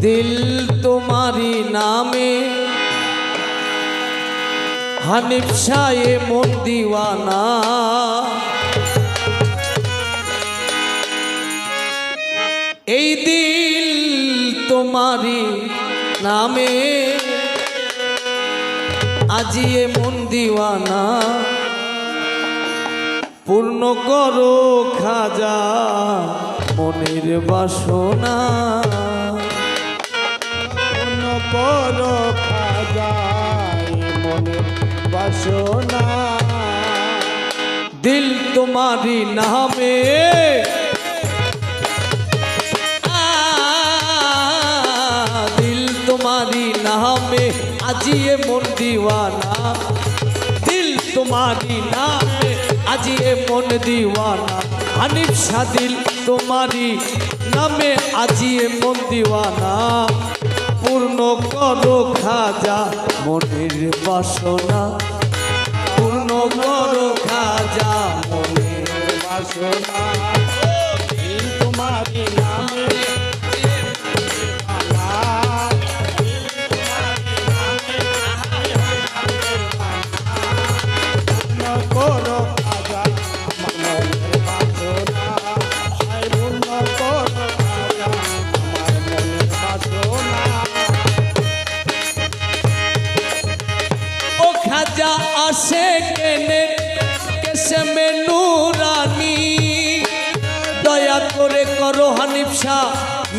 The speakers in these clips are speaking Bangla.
দিল তোমারি নামে। হানিফ শাহে মন দিওয়ানা। এই দিল তোমারি নামে। আজিয়ে মন দিওয়ানা। পূর্ণ করো খাজা মনের বাসনা। বড় খাজাই মনে বাসনা। দিল তোমারি নামে। দিল তোমারি নামে আজিয়ে মন দিওয়ানা। দিল তোমারি নামে আজিয়ে মন দিওয়ানা। হানিফ শাহ, দিল তোমারি নামে আজিয়ে মন দিওয়ানা। পূর্ণ করো খাজা মনের বাসনা। পূর্ণ করো খাজা মনের বাসনা।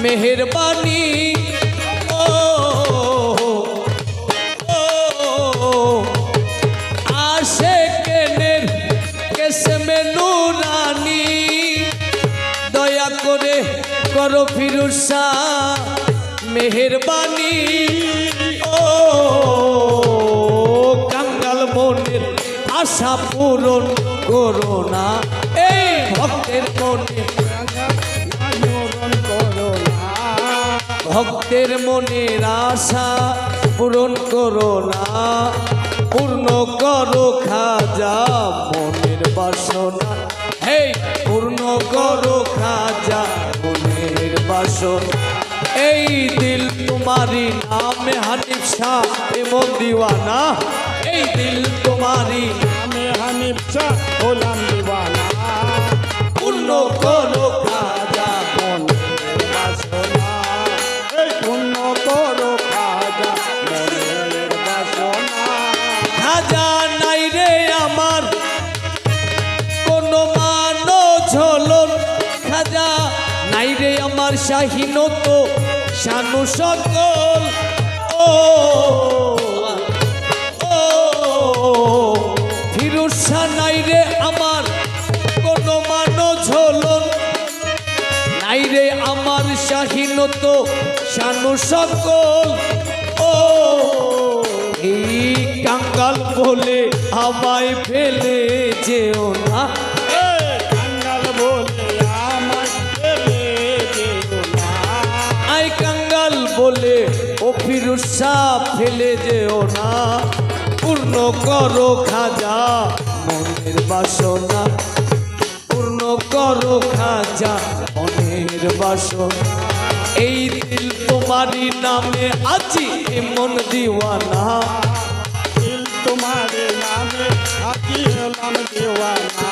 মেহেরবানি। ও আসে কেনে কেসে নুরানি দয়া করে করো ফিরুজ শাহ ও, কাঙ্গাল মনের আশা পূরণ করো না। এই ভক্তের মনে ভক্তের মনের আশা পূরণ করো না। পূর্ণ করো খাজা মনের বাসনা। হে পূর্ণ করো খাজা মনের বাসনা। এই দিল তোমারি নামে হানিফ শাহ, এমন দিওয়ানা। এই দিল তোমারি নামে হানিফ শাহ রে আমার শাহিনত শানু সকল। ও ফিরুজ নাই রে আমার, কোন মানো ঝোলন নাই রে আমার শাহিনত শানু সকল। ও, এই কাঙ্গাল বলে আমায় ফেলে যেও না। শাহ ফেলে যেও না। পূর্ণ করো খাজা মনের বাসনা। পূর্ণ করো খাজা মনের বাসনা। এই দিল তোমারই নামে আছি মন দিওয়ানা। তোমার নামে আকি হলাম দেওয়ানা।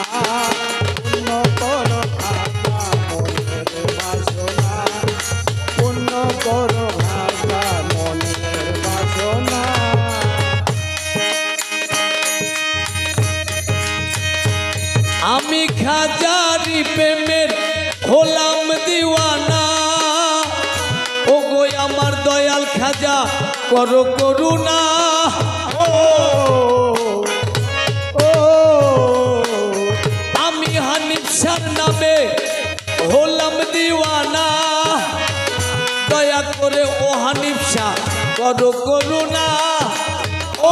আমি খাজারি প্রেমের হলাম দিওয়ানা। ও গো আমার দয়াল খাজা, করো করুণা। ও আমি হানিফ শাহর নামে হলাম দিওয়ানা। দয়া করে ও হানিফ করো করুণা।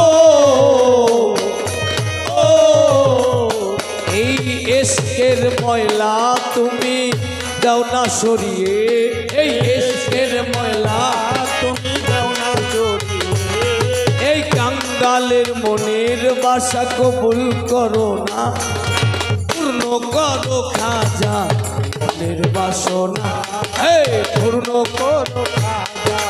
ও এসকের ময়লা তুমি দাও না সরিয়ে। এই এসকের ময়লা তুমি দেও না জড়িয়ে এই কাঙ্গালের মনের বাসা কবুল করো না। পূর্ণ করো খাজা, মনের বাসনা। হে পূর্ণ করো খাজা।